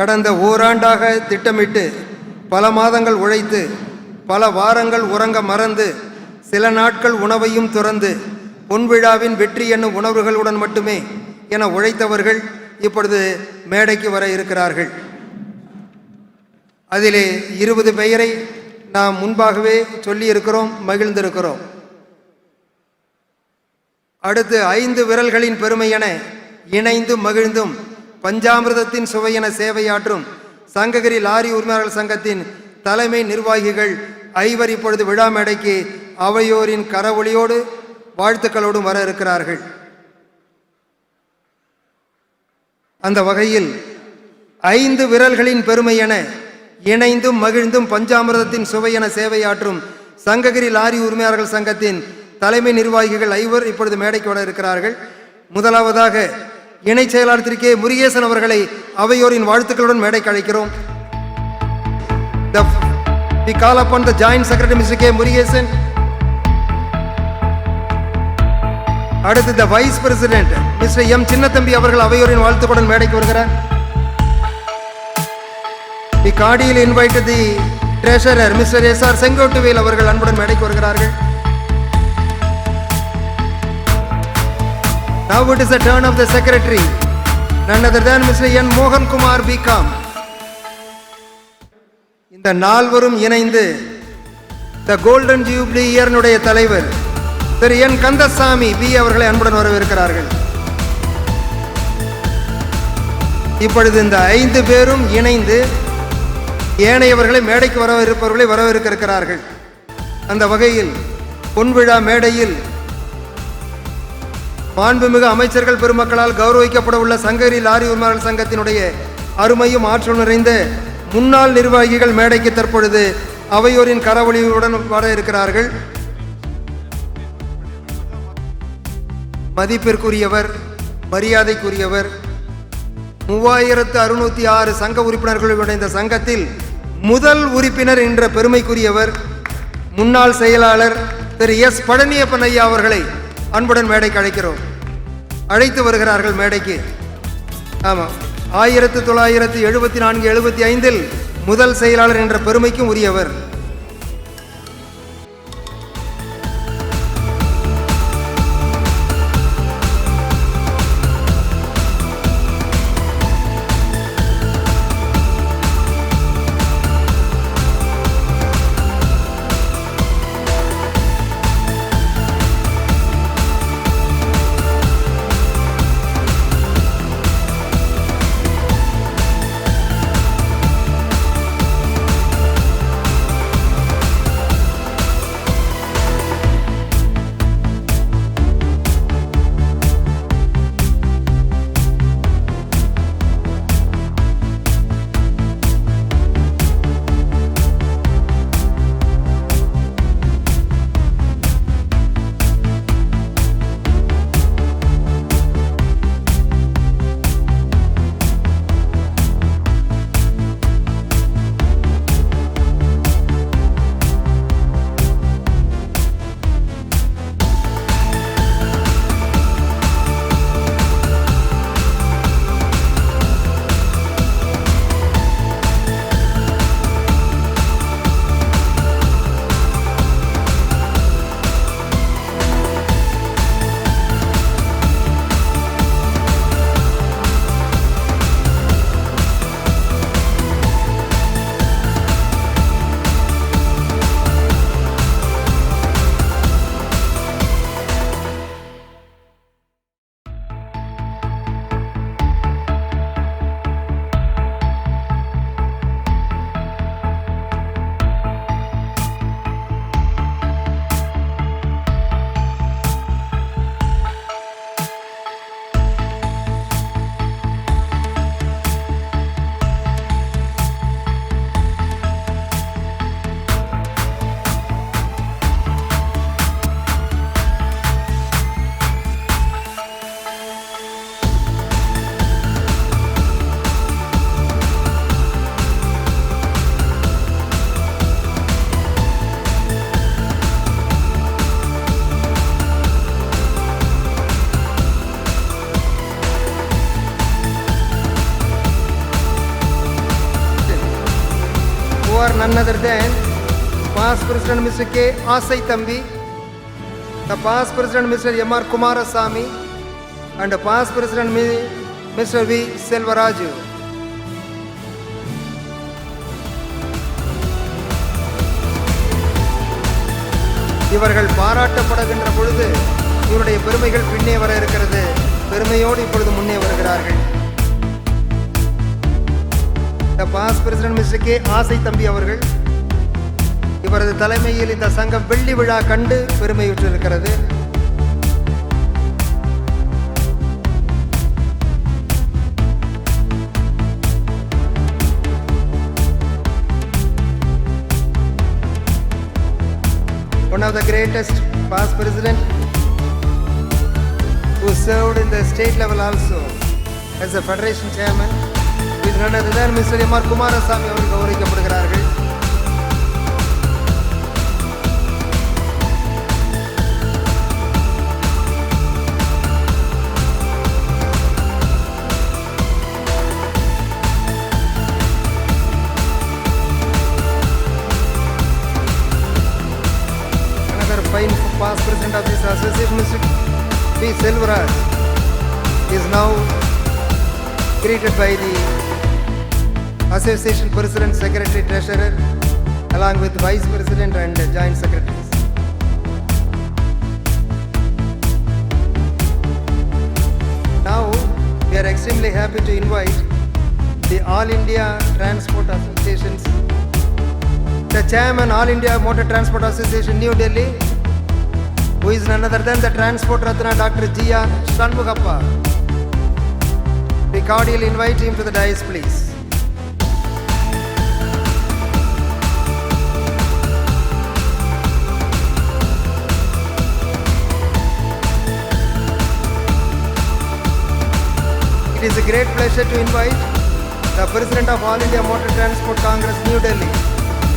கடந்த ஓராண்டாக திட்டமிட்டு பல மாதங்கள் உழைத்து பல வாரங்கள் உறங்க மறந்து சில நாட்கள் உணவையும் துறந்து பொன்விழாவின் வெற்றி என்னும் உணர்வுகளுடன் மட்டுமே என உழைத்தவர்கள் இப்பொழுது மேடைக்கு வர இருக்கிறார்கள். அதிலே இருபது பெயரை நாம் முன்பாகவே சொல்லியிருக்கிறோம் மகிழ்ந்திருக்கிறோம். அடுத்து ஐந்து விரல்களின் பெருமை என இணைந்து மகிழ்ந்தும் பஞ்சாமிர்தத்தின் சுவையென சேவையாற்றும் சங்ககிரி லாரி உரிமையாளர் சங்கத்தின் தலைமை நிர்வாகிகள் ஐவர் இப்பொழுது விழா மேடைக்கு அவையோரின் கரவொளியோடு வாழ்த்துக்களோடும் வர இருக்கிறார்கள். அந்த வகையில் ஐந்து விரல்களின் பெருமை என இணைந்தும் மகிழ்ந்தும் பஞ்சாமிர்தத்தின் சுவையென சேவையாற்றும் சங்ககிரி லாரி உரிமையாளர்கள் சங்கத்தின் தலைமை நிர்வாகிகள் ஐவர் இப்பொழுது மேடைக்கு வர இருக்கிறார்கள். முதலாவதாக இணை செயலாளர் திரு கே முருகேசன் அவர்களை அவையோரின் வாழ்த்துக்களுடன் மேடைக்கு அழைக்கிறோம் The, we call upon the joint secretary Mr. K. Murugesan அடுத்து the vice president mister M Chinnathambi அவர்கள் அவையோரின் வாழ்த்துக்களுடன் மேடைக்கு வருகிறார் the காடியில் invite the treasurer mister S R Sengottuvel அவர்கள் அன்புடன் மேடைக்கு வருகிறார்கள் Now it is the turn of the secretary, none other than Mr. N Mohankumar BCom இந்த நால்வரும் இணைந்து த கோல்டன் ஜூப்ளி இயர்னுடைய தலைவர் திரு என் கந்தசாமி பி அவர்களை அன்புடன் வரவேற்கிறார்கள். இப்பொழுது இந்த ஐந்து பேரும் இணைந்து ஏனையவர்களை மேடைக்கு வரவிருப்பவர்களை வரவேற்க இருக்கிறார்கள் அந்த வகையில் பொன்விழா மேடையில் மாண்புமிகு அமைச்சர்கள் பெருமக்களால் கௌரவிக்கப்பட உள்ள சங்கரி லாரி உரிமையாளர் சங்கத்தினுடைய அருமையும் ஆற்றல் நிறைந்த முன்னாள் நிர்வாகிகள் மேடைக்கு தற்பொழுது அவையோரின் கரவொலியுடன் வர இருக்கிறார்கள். மதிப்பிற்குரியவர் மரியாதைக்குரியவர் மூவாயிரத்து அறுநூத்தி ஆறு சங்க உறுப்பினர்களுடைய இந்த சங்கத்தில் முதல் உறுப்பினர் என்ற பெருமைக்குரியவர் முன்னாள் செயலாளர் திரு எஸ் பழனியப்பன் ஐயா அவர்களை அன்புடன் மேடைக்கு அழைக்கிறோம். அழைத்து வருகிறார்கள் மேடைக்கு. ஆமாம் ஆயிரத்து தொள்ளாயிரத்து எழுபத்தி நான்கு எழுபத்தி ஐந்தில் முதல் செயலாளர் என்ற பெருமைக்கும் உரியவர். Are none other than past President Mr. K. Asai Tambi, the past President Mr. M. R. Kumarasamy, and the past President Mi- Mr. V. Selvaraju. இவர்கள் பாராட்டப்படுகின்ற பொழுது இவருடைய பெருமைகள் பின்னே வர இருக்கிறது பெருமையோடு இப்பொழுது முன்னே வருகிறார்கள் The past president mister K Aasai Thambi அவர்கள் இவரது தலைமையில் இந்த சங்கம் வெள்ளி விழா கண்டு பெருமையுற்றிருக்கிறது one of the greatest past president who served in the state level also as a federation chairman with none other than Mr. M. R. Kumaraswamy அவர்கள் கௌரவிக்கப்படுகிறார்கள் past president of this association, Mr. P. Selvaraj, is now greeted by the association president, secretary, treasurer, along with vice president and joint secretaries. Now, we are extremely happy to invite the All India Transport Associations the chairman All India Motor Transport Association New Delhi, who is none other than the Transport Ratna Dr. G.R. Shanmugappa. We cordially invite him to the dais, please. It is a great pleasure to invite the President of All India Motor Transport Congress, New Delhi,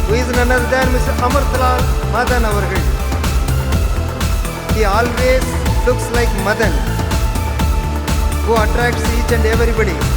who is none other than Mr. Amarthalal Madan. He always looks like Madan, who attracts each and everybody.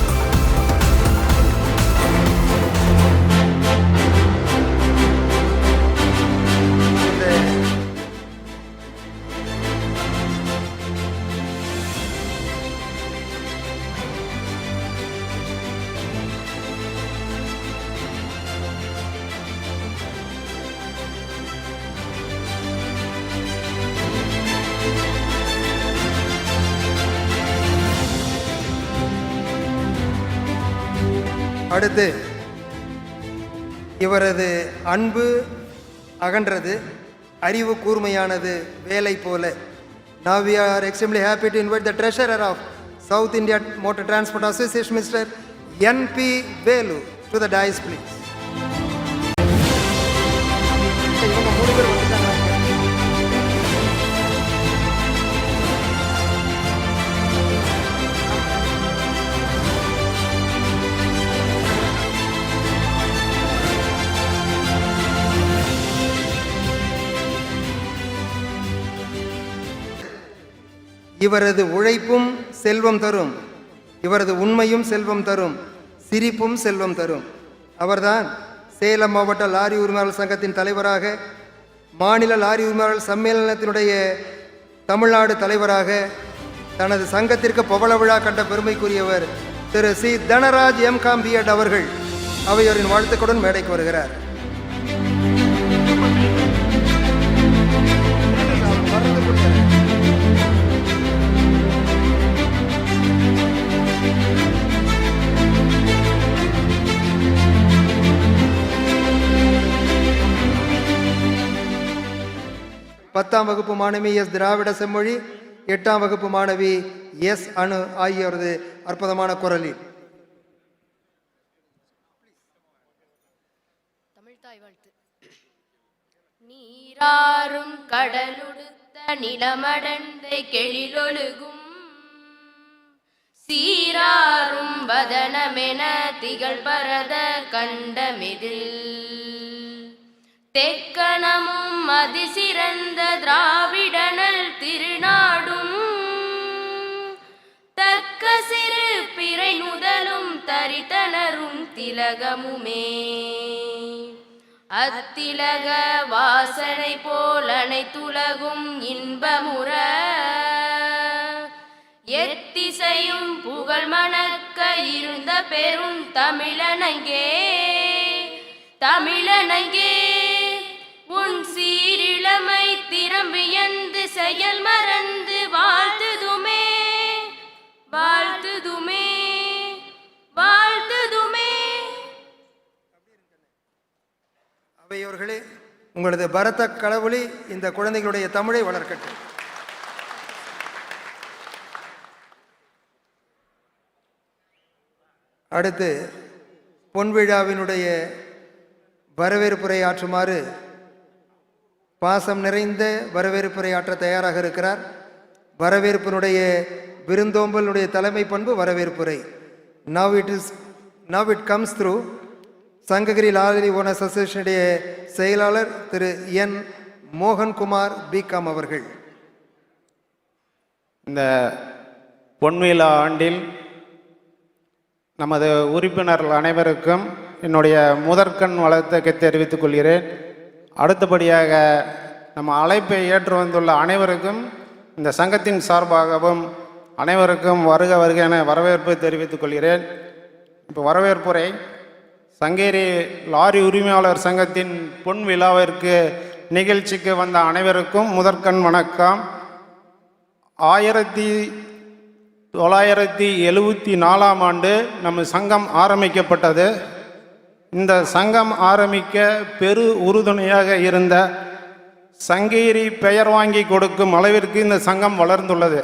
அடுத்து இவரது அன்பு அகன்றது அறிவு கூர்மையானது வேலை போல now we are extremely happy to invite the treasurer of South India motor transport association minister NP Velu to the dais please இவரது உழைப்பும் செல்வம் தரும். இவரது உண்மையும் செல்வம் தரும். சிரிப்பும் செல்வம் தரும். அவர்தான் சேலம் மாவட்ட லாரி உரிமையாளர் சங்கத்தின் தலைவராக மாநில லாரி உரிமையாளர் சம்மேளனத்தினுடைய தமிழ்நாடு தலைவராக தனது சங்கத்திற்கு பவள விழா கண்ட பெருமைக்குரியவர் Thiru C. Dhanraj MCom BEd அவர்கள் அவையோரின் வாழ்த்துக்களுடன் மேடைக்கு வருகிறார். பத்தாம் வகுப்பு மாணவி எஸ் திராவிட செம்மொழி எட்டாம் வகுப்பு மாணவி எஸ் அணு ஆகியோரது அற்புதமான குரலில் வாழ்த்து. நீராறும் கடலுடுத்த நிலமடந்தை கெழிலொழுகும். சீராறும் வதனமென திகழ் பரத கண்டமிதில். தெக்கணமும் அதிசிறந்த திராவிடனல் திருநாடும். தக்க சிறு பிறை முதலும் தரித்தனரும் திலகமுமே. அத்திலக வாசனை போல் அனைத்துலகும் இன்பமுற. எத்திசையும் புகழ் மணக்க இருந்த பெரும் தமிழனங்கே தமிழனங்கே உன் சீரிழமை திறமையந்து செயல் மறந்து வாழ்த்துதுமே வாழ்த்துதுமே வாழ்த்துதுமே. அவையோர்களே உங்களது பரத கடவுளி இந்த குழந்தைகளுடைய தமிழை வளர்க்கட்டும். அடுத்து பொன்விழாவினுடைய வரவேற்புரை ஆற்றுமாறு பாசம் நிறைந்த வரவேற்புரை ஆற்ற தயாராக இருக்கிறார். வரவேற்பினுடைய விருந்தோம்பலுடைய தலைமை பண்பு வரவேற்புரை. Now it is now it comes through Sankagiri lorry owners அசோசியேஷனுடைய செயலாளர் திரு என் மோகன்குமார் பிகாம் அவர்கள். இந்த பொன்விழா ஆண்டில் நமது உறுப்பினர்கள் அனைவருக்கும் என்னுடைய முதற்கண் வளர்த்தத்தை தெரிவித்துக் கொள்கிறேன். அடுத்தபடியாக நம்ம அழைப்பை ஏற்று வந்துள்ள அனைவருக்கும் இந்த சங்கத்தின் சார்பாகவும் அனைவருக்கும் வருக வருக என வரவேற்பு தெரிவித்துக் கொள்கிறேன். இப்போ வரவேற்புரை சங்கேரி லாரி உரிமையாளர் சங்கத்தின் பொன் விழாவிற்கு நிகழ்ச்சிக்கு வந்த அனைவருக்கும் முதற்கண் வணக்கம். ஆயிரத்தி தொள்ளாயிரத்தி எழுபத்தி நாலாம் ஆண்டு நம்ம சங்கம் ஆரம்பிக்கப்பட்டது. இந்த சங்கம் ஆரம்பிக்க பெரு உறுதுணையாக இருந்த சங்கேரி பெயர் வாங்கி கொடுக்கும் அளவிற்கு இந்த சங்கம் வளர்ந்துள்ளது.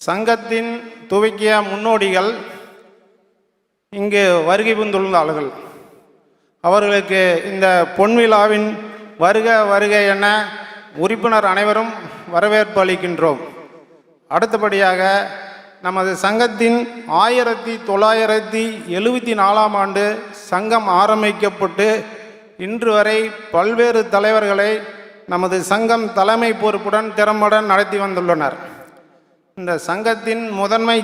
சங்கத்தின் துவக்கிய முன்னோடிகள் இங்கு வருகை புந்துள்ளார்கள் அவர்களுக்கு இந்த பொன்விழாவின் வருக வருக என உறுப்பினர் அனைவரும் வரவேற்பு அளிக்கின்றோம். அடுத்தபடியாக நமது சங்கத்தின் ஆயிரத்தி தொள்ளாயிரத்தி எழுவத்தி நாலாம் ஆண்டு சங்கம் ஆரம்பிக்கப்பட்டு இன்று வரை பல்வேறு தலைவர்களை நமது சங்கம் தலைமை பொறுப்புடன் திறம்பட நடத்தி வந்துள்ளனர். இந்த சங்கத்தின் முதன்மை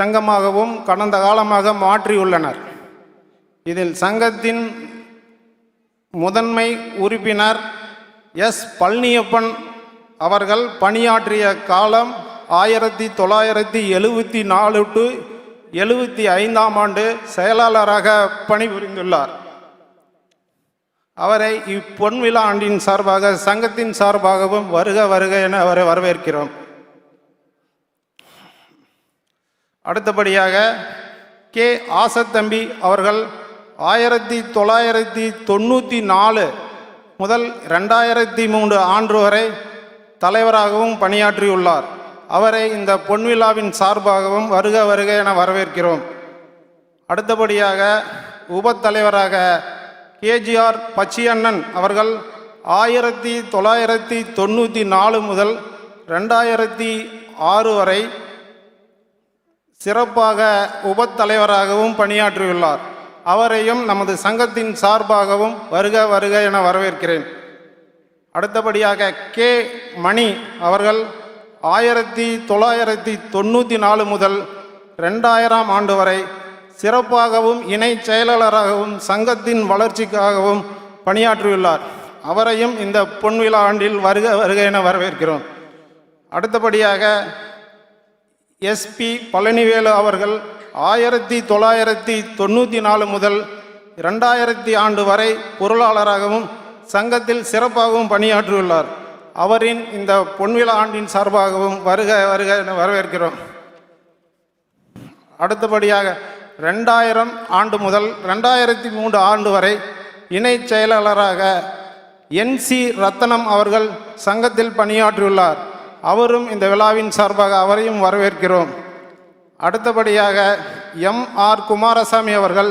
சங்கமாகவும் கடந்த காலமாக மாற்றியுள்ளனர் இதில் சங்கத்தின் முதன்மை உறுப்பினர் எஸ் பழனியப்பன் அவர்கள் பணியாற்றிய காலம் ஆயிரத்தி தொள்ளாயிரத்தி எழுபத்தி நாலு டு எழுபத்தி ஐந்தாம் ஆண்டு செயலாளராக பணிபுரிந்துள்ளார். அவரை இப்பொன்விழா ஆண்டின் சார்பாக சங்கத்தின் சார்பாகவும் வருக வருக என அவரை வரவேற்கிறோம். அடுத்தபடியாக கே. ஆசத்தம்பி அவர்கள் ஆயிரத்தி தொள்ளாயிரத்தி தொண்ணூற்றி நாலு முதல் ரெண்டாயிரத்தி மூன்று ஆண்டு வரை தலைவராகவும் பணியாற்றியுள்ளார். அவரை இந்த பொன்விழாவின் சார்பாகவும் வருக வருக என வரவேற்கிறோம். அடுத்தபடியாக உபத்தலைவராக கேஜிஆர் பச்சியண்ணன் அவர்கள் ஆயிரத்தி தொள்ளாயிரத்தி தொண்ணூற்றி நாலு முதல் ரெண்டாயிரத்தி ஆறு வரை சிறப்பாக உபத்தலைவராகவும் பணியாற்றியுள்ளார். அவரையும் நமது சங்கத்தின் சார்பாகவும் வருக வருக என வரவேற்கிறேன். அடுத்தபடியாக கே மணி அவர்கள் ஆயிரத்தி தொள்ளாயிரத்தி தொண்ணூற்றி நாலு முதல் ரெண்டாயிரம் ஆண்டு வரை சிறப்பாகவும் இணை செயலாளராகவும் சங்கத்தின் வளர்ச்சிக்காகவும் பணியாற்றியுள்ளார். அவரையும் இந்த பொன்விழா ஆண்டில் வருக வருக என வரவேற்கிறோம். அடுத்தபடியாக எஸ்பி பழனிவேலு அவர்கள் ஆயிரத்தி தொள்ளாயிரத்தி தொண்ணூற்றி நாலு முதல் ரெண்டாயிரத்தி ஆண்டு வரை பொருளாளராகவும் சங்கத்தில் சிறப்பாகவும் பணியாற்றியுள்ளார். அவரின் இந்த பொன்விழா ஆண்டின் சார்பாகவும் வருக வருக என வரவேற்கிறோம். அடுத்தபடியாக ரெண்டாயிரம் ஆண்டு முதல் ரெண்டாயிரத்தி மூன்று ஆண்டு வரை இணை செயலாளராக என் சி ரத்தனம் அவர்கள் சங்கத்தில் பணியாற்றியுள்ளார். அவரும் இந்த விழாவின் சார்பாக அவரையும் வரவேற்கிறோம். அடுத்தபடியாக எம் ஆர் குமாரசாமி அவர்கள்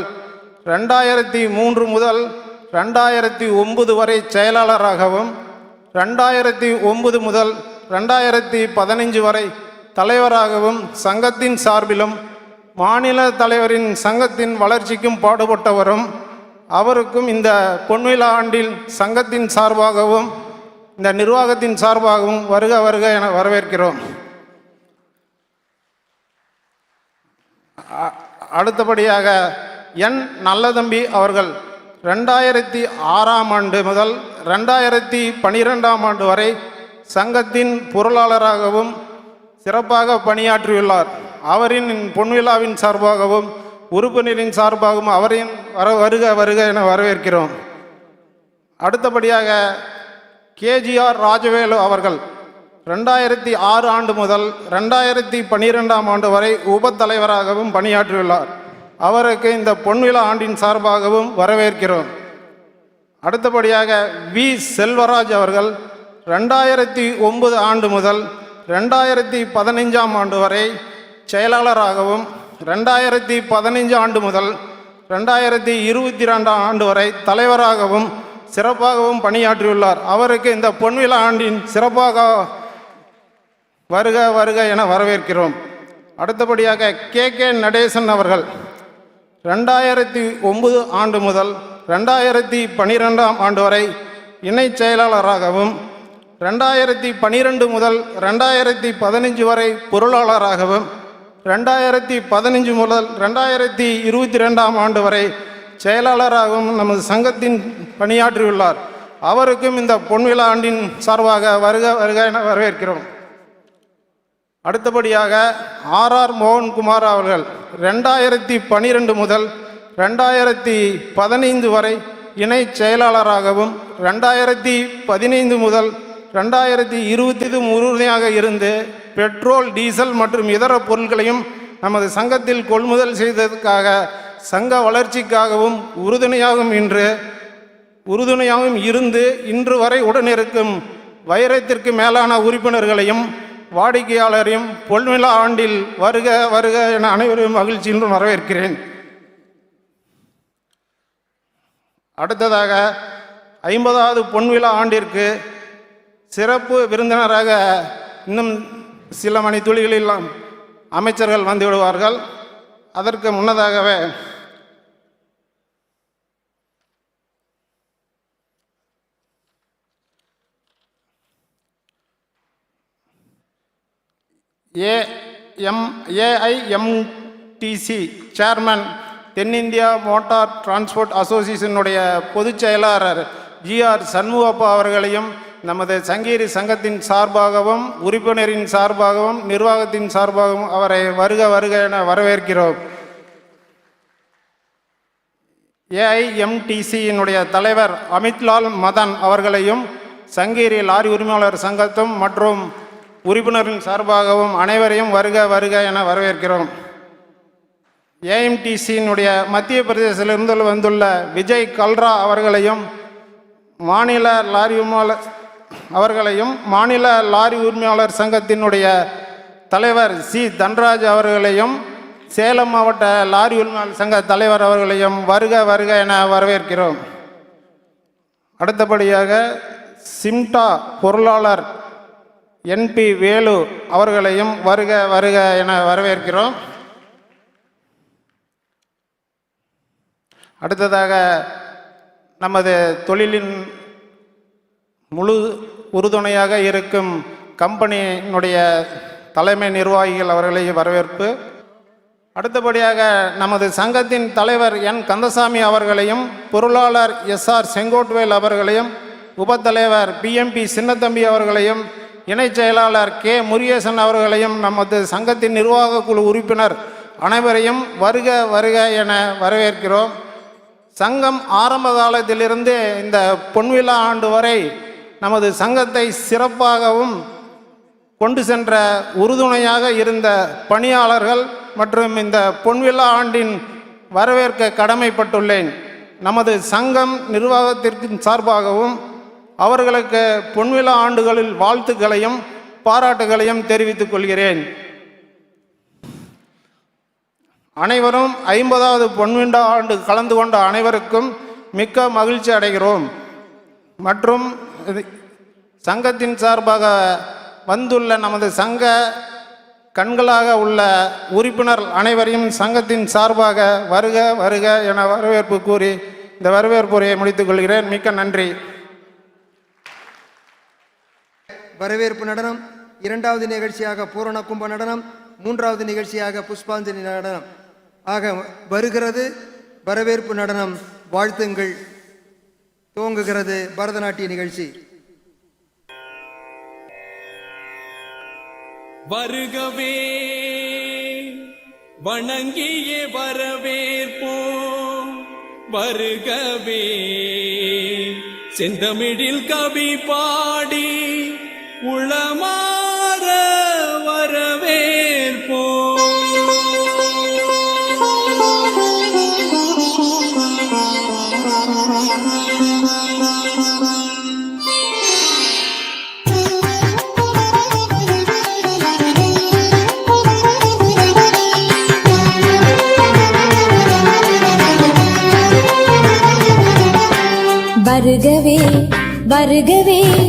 ரெண்டாயிரத்தி மூன்று முதல் ரெண்டாயிரத்தி ஒன்பது வரை செயலாளராகவும் ரெண்டாயிரத்தி ஒன்பது முதல் ரெண்டாயிரத்தி பதினைஞ்சு வரை தலைவராகவும் சங்கத்தின் சார்பிலும் மாநில தலைவரின் சங்கத்தின் வளர்ச்சிக்கும் பாடுபட்டவரும் அவருக்கும் இந்த பொன்விழா ஆண்டில் சங்கத்தின் சார்பாகவும் இந்த நிர்வாகத்தின் சார்பாகவும் வருக வருக என வரவேற்கிறோம். அடுத்தபடியாக என் நல்லதம்பி அவர்கள் ரெண்டாயிரத்தி ஆறாம் ஆண்டு முதல் ரெண்டாயிரத்தி பனிரெண்டாம் ஆண்டு வரை சங்கத்தின் பொருளாளராகவும் சிறப்பாக பணியாற்றியுள்ளார். அவரின் பொன்விழாவின் சார்பாகவும் உறுப்பினரின் சார்பாகவும் அவரின் வர வருக வருக என வரவேற்கிறோம். அடுத்தபடியாக கேஜிஆர் ராஜவேலு அவர்கள் ரெண்டாயிரத்தி ஆறு ஆண்டு முதல் ரெண்டாயிரத்தி பன்னிரெண்டாம் ஆண்டு வரை உபத்தலைவராகவும் பணியாற்றியுள்ளார். அவருக்கு இந்த பொன்விழா ஆண்டின் சார்பாகவும் வரவேற்கிறோம். அடுத்தபடியாக வி. செல்வராஜ் அவர்கள் ரெண்டாயிரத்தி ஒன்பது ஆண்டு முதல் ரெண்டாயிரத்தி பதினைஞ்சாம் ஆண்டு வரை செயலாளராகவும் ரெண்டாயிரத்தி பதினைஞ்சு ஆண்டு முதல் ரெண்டாயிரத்தி இருபத்தி ரெண்டாம் ஆண்டு வரை தலைவராகவும் சிறப்பாகவும் பணியாற்றியுள்ளார். அவருக்கு இந்த பொன்விழா ஆண்டின் சிறப்பாக வருக வருக என வரவேற்கிறோம். அடுத்தபடியாக கே. கே. நடேசன் அவர்கள் ரெண்டாயிரத்தி ஒன்பது ஆண்டு முதல் ரெண்டாயிரத்தி பனிரெண்டாம் ஆண்டு வரை இணைச் செயலாளராகவும் ரெண்டாயிரத்தி பனிரெண்டு முதல் ரெண்டாயிரத்தி பதினஞ்சு வரை பொருளாளராகவும் ரெண்டாயிரத்தி பதினஞ்சு முதல் ரெண்டாயிரத்தி இருபத்தி ரெண்டாம் ஆண்டு வரை செயலாளராகவும் நமது சங்கத்தின் பணியாற்றியுள்ளார். அவருக்கும் இந்த பொன்விழா ஆண்டின் சார்பாக வருக வருக என வரவேற்கிறோம். அடுத்தபடியாக ஆர் ஆர் மோகன்குமார் அவர்கள் ரெண்டாயிரத்தி பனிரெண்டு முதல் ரெண்டாயிரத்தி பதினைந்து வரை இணை செயலாளராகவும் ரெண்டாயிரத்தி பதினைந்து முதல் ரெண்டாயிரத்தி இருபத்தி உறுதியாக இருந்து பெட்ரோல் டீசல் மற்றும் இதர பொருட்களையும் நமது சங்கத்தில் கொள்முதல் செய்ததற்காக சங்க வளர்ச்சிக்காகவும் உறுதுணையாகவும் இன்று உறுதுணையாகவும் இருந்து இன்று வரை உடனிருக்கும் வைரத்திற்கு மேலான உறுப்பினர்களையும் வாடிக்கையாளரையும் பொன்விழா ஆண்டில் வருக வருக என அனைவரையும் மகிழ்ச்சியிலும் வரவேற்கிறேன். அடுத்ததாக ஐம்பதாவது பொன்விழா ஆண்டிற்கு சிறப்பு விருந்தினராக இன்னும் சில மணி துளிகளில் அமைச்சர்கள் வந்துவிடுவார்கள் அதற்கு முன்னதாகவே ஏஎம் ஏஐஎம்டிசி சேர்மன் தென்னிந்தியா மோட்டார் டிரான்ஸ்போர்ட் அசோசியேஷனுடைய பொதுச் செயலாளர் ஜிஆர் சண்முகப்பா அவர்களையும் நமது சங்கீரி சங்கத்தின் சார்பாகவும் உறுப்பினரின் சார்பாகவும் நிர்வாகத்தின் சார்பாகவும் அவரை வருக வருக என வரவேற்கிறோம். ஏஐஎம்டிசியினுடைய தலைவர் அமித்லால் மதன் அவர்களையும் சங்கீரி லாரி உரிமையாளர் சங்கத்தும் மற்றும் உறுப்பினரின் சார்பாகவும் அனைவரையும் வருக வருக என வரவேற்கிறோம். ஏஎம்டிசியினுடைய மத்திய பிரதேசத்திலிருந்து வந்துள்ள விஜய் கல்ரா அவர்களையும் மாநில லாரி உரிமையாளர் அவர்களையும் மாநில லாரி உரிமையாளர் சங்கத்தினுடைய தலைவர் சி. தன்ராஜ் அவர்களையும் சேலம் மாவட்ட லாரி உரிமையாளர் சங்க தலைவர் அவர்களையும் வருக வருக என வரவேற்கிறோம். அடுத்தபடியாக சிம்டா பொருளாளர் என்பி வேலு அவர்களையும் வருக வருக என வரவேற்கிறோம். அடுத்ததாக நமது தொழிலின் முழு உறுதுணையாக இருக்கும் கம்பெனியினுடைய தலைமை நிர்வாகிகள் அவர்களை வரவேற்பு. அடுத்தபடியாக நமது சங்கத்தின் தலைவர் என் கந்தசாமி அவர்களையும் பொருளாளர் எஸ் ஆர் செங்கோட்வேல் அவர்களையும் உபத்தலைவர் பிஎம்பி சின்னத்தம்பி அவர்களையும் இணைச் செயலாளர் கே. முருகேசன் அவர்களையும் நமது சங்கத்தின் நிர்வாக குழு உறுப்பினர் அனைவரையும் வருக வருக என வரவேற்கிறோம். சங்கம் ஆரம்ப காலத்திலிருந்து இந்த பொன்விழா ஆண்டு வரை நமது சங்கத்தை சிறப்பாகவும் கொண்டு சென்ற உறுதுணையாக இருந்த பணியாளர்கள் மற்றும் இந்த பொன்விழா ஆண்டின் வரவேற்க கடமைப்பட்டுள்ளேன். நமது சங்கம் நிர்வாகத்திற்கு சார்பாகவும் அவர்களுக்கு பொன்விழா ஆண்டுகளில் வாழ்த்துக்களையும் பாராட்டுகளையும் தெரிவித்துக் கொள்கிறேன். அனைவரும் ஐம்பதாவது பொன்விழா ஆண்டு கலந்து கொண்ட அனைவருக்கும் மிக்க மகிழ்ச்சி அடைகிறோம். மற்றும் இது சங்கத்தின் சார்பாக வந்துள்ள நமது சங்க கண்களாக உள்ள உறுப்பினர் அனைவரையும் சங்கத்தின் சார்பாக வருக வருக என வரவேற்பு கூறி இந்த வரவேற்புரையை முடித்துக் கொள்கிறேன். மிக்க நன்றி. வரவேற்பு நடனம் இரண்டாவது நிகழ்ச்சியாக பூரண கும்ப நடனம் மூன்றாவது நிகழ்ச்சியாக புஷ்பாஞ்சலி நடனம். ஆக வருகிறது வரவேற்பு நடனம் வாழ்த்துங்கள். துவங்குகிறது பரதநாட்டிய நிகழ்ச்சி. வருகவே வணங்கியே வரவேற்போம் வருகவே. செந்தமிழில் கவி பாடி உளமாற வரவேற்போ. வருகவே வருகவே.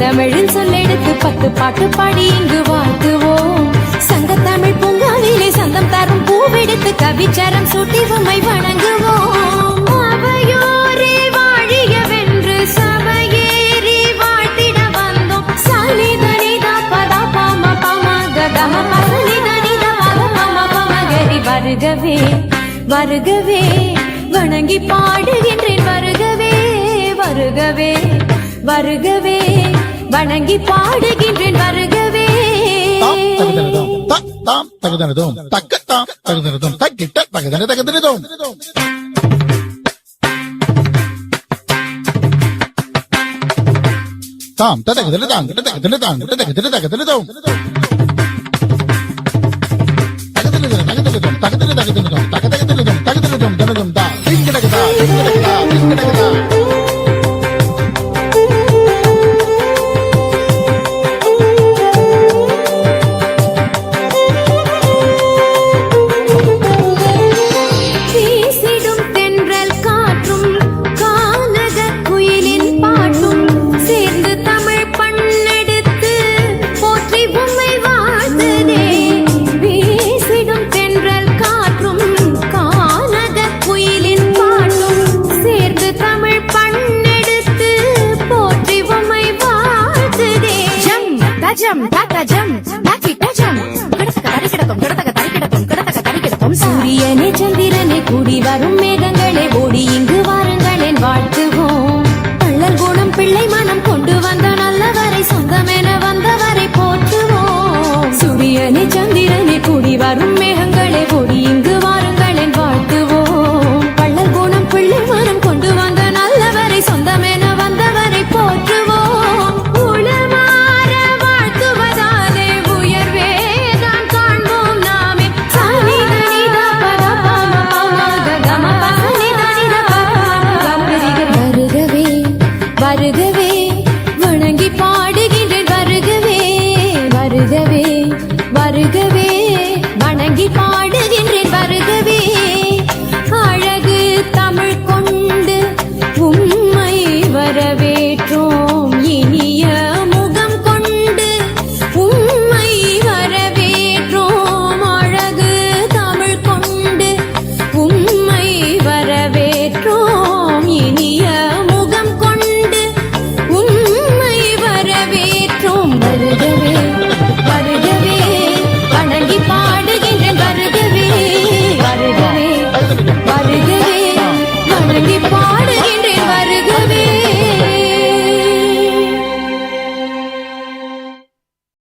செந்தமிழில் சொல்லெடுத்து பத்து பாட்டு பாடி இங்கு வாழ்த்துவோம். சங்க தமிழ் பூங்காவிலே சந்தம் தரும் பூவெடுத்து கவிச்சாரம் சூட்டி உமை வணங்குவோம். அவையோரே வாழியவென்று சபையேறி வாழ்த்திட வந்தோம். சனிதனிதா பதா பம பம கதம பசனிதனிதா பத பம பம வருகவே வருகவே வணங்கி பாடுகின்றேன் வருகவே வருகவே வருகவே. வணங்கி பாடுகின்றேன் வருகவே தாம் தகுதனதும் தக்கத்தாம் தகுதனதும் தக்கிட்ட தகுதன தகுதனதும் தாம் தகுதன தாங்கிட்ட தகுதன தாங்கிட்ட தகுதன தகுதனதும் தகுதனதும் தகுதனதும் தகுதன தகுதனதும் தகதகதனதும் தகுதனதும் தனதும் தா திங்கடகதா திங்கடகதா திங்கடகதா